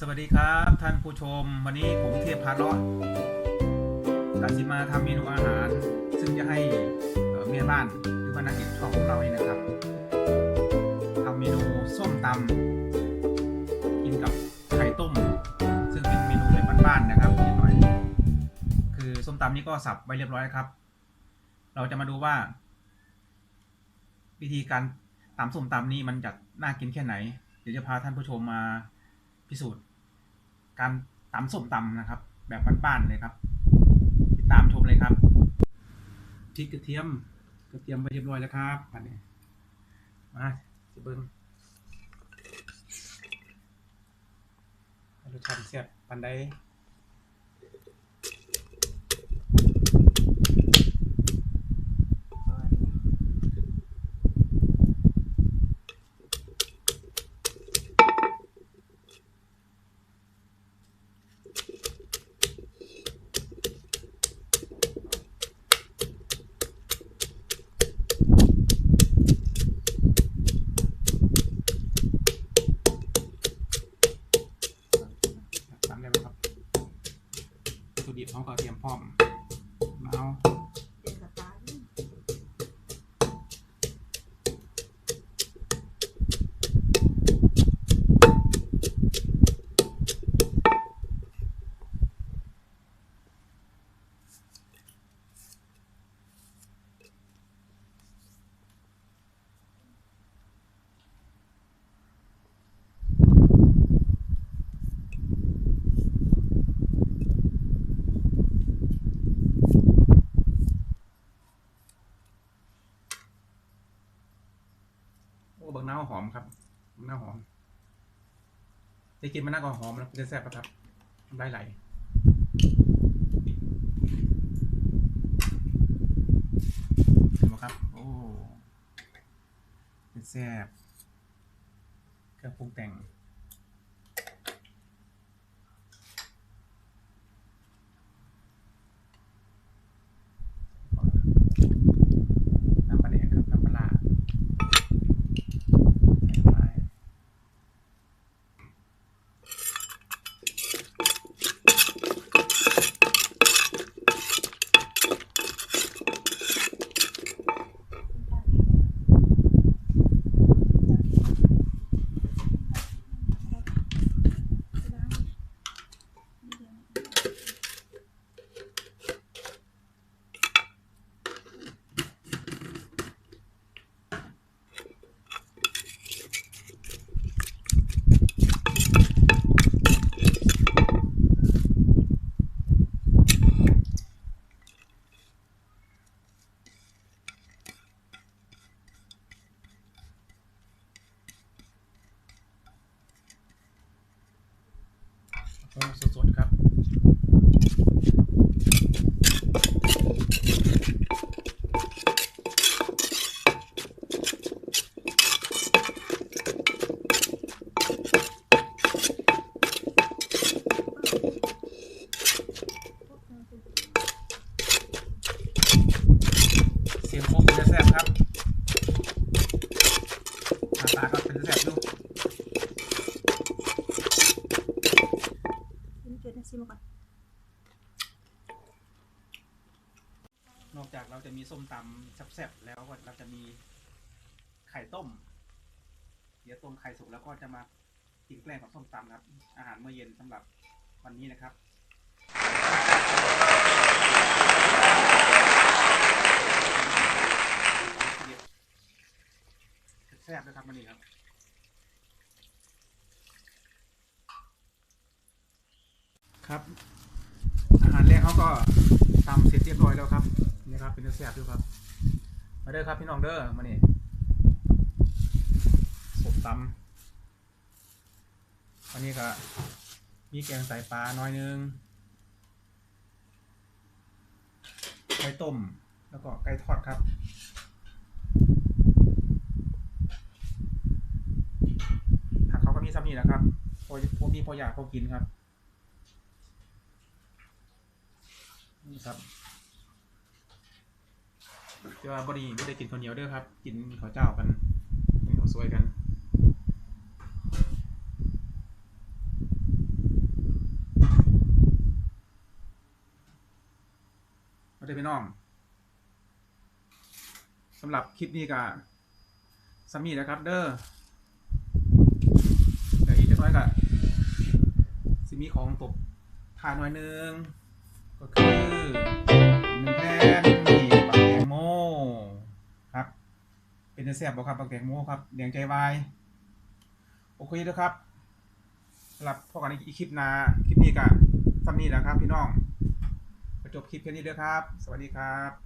สวัสดีครับท่านผู้ชม วันนี้ผมเทพพาเลาะตัดสินมาทำเมนูอาหาร ซึ่งจะให้เอ่อแม่บ้านหรือว่านักเก็ตชอบของเราเนี่ยนะครับทำเมนูส้มตำกินกับไข่ต้ม ซึ่งเป็นเมนูแบบบ้านๆนะครับนิดหน่อย คือส้มตำนี่ก็สับไว้เรียบร้อยครับ เราจะมาดูว่า วิธีการตำส้มตำนี่มันจะน่ากินแค่ไหน เดี๋ยวจะพาท่านผู้ชมมาพิสูจน์ การตำส้มตำนะครับ แบบบ้านๆเลยครับ ติดตามชมเลยครับพริกกระเทียมกระเทียมไปเรียบร้อยแล้วครับอันนี้มาสิเบิ้งรสชาติแซ่บปันใด บักน้าวหอมครับบักน้าวหอมได้กินมันน่าก็หอมแล้วจะแซ่บปะครับน้ำลายไหลเห็นไหมครับ โอ้เป็นแซ่บเครื่องปรุงแต่ง น้ำปลาแดงครับ น้ำปลาร้าใส่ไปโอ้ สดๆครับ เสียงโคกเป็นจะแซ่บครับหน้าตาก็เป็นจะแซ่บดู คุณเกิดในซิมก่อน นอก จะมีส้มตำแซ่บๆแล้วก็เราจะมีไข่ต้ม เดี๋ยวต้มไข่สุกแล้วก็จะมากินแกล้มกับส้มตำครับ อาหารมื้อเย็นสำหรับวันนี้นะครับแซ่บนะครับวันนี้ครับครับ อาหารแรกเขาก็ตำเสร็จเรียบร้อยแล้วครับ นี่ครับเป็นเนื้อแซ่บด้วยครับ มาเด้อครับพี่น้องเด้อมานี่สมตำวันนี้ก็มีแกงใส่ปลาน้อยนึงไก่ต้ม แล้วก็ไก่ทอดครับผักเขาก็มีซ้ำนี่แหละครับพอพวกพี่พออยากเขากินครับ นี่ครับ แต่ว่าบดีไม่ได้กินข้าวเหนียวเด้อครับ กินข้าวเจ้ากันกินข้าวสวยกันไม่ได้ไปน้องสำหรับคลิปนี้กับซามีนะครับ เด้อเดี๋ยวอีกน้อยกับซิมีของตกทานหน่อยนึง ก็คือหนึ่งแพน จะแซ่บบ่ครับบักแตงโมครับเลี้ยงใจวายโอเคเด้อครับสำหรับพอกันอีกคลิปนาคลิปนี้ก็ซ้ำนี้แหละครับ พี่น้องจบคลิปแค่นี้เด้อครับ สวัสดีครับ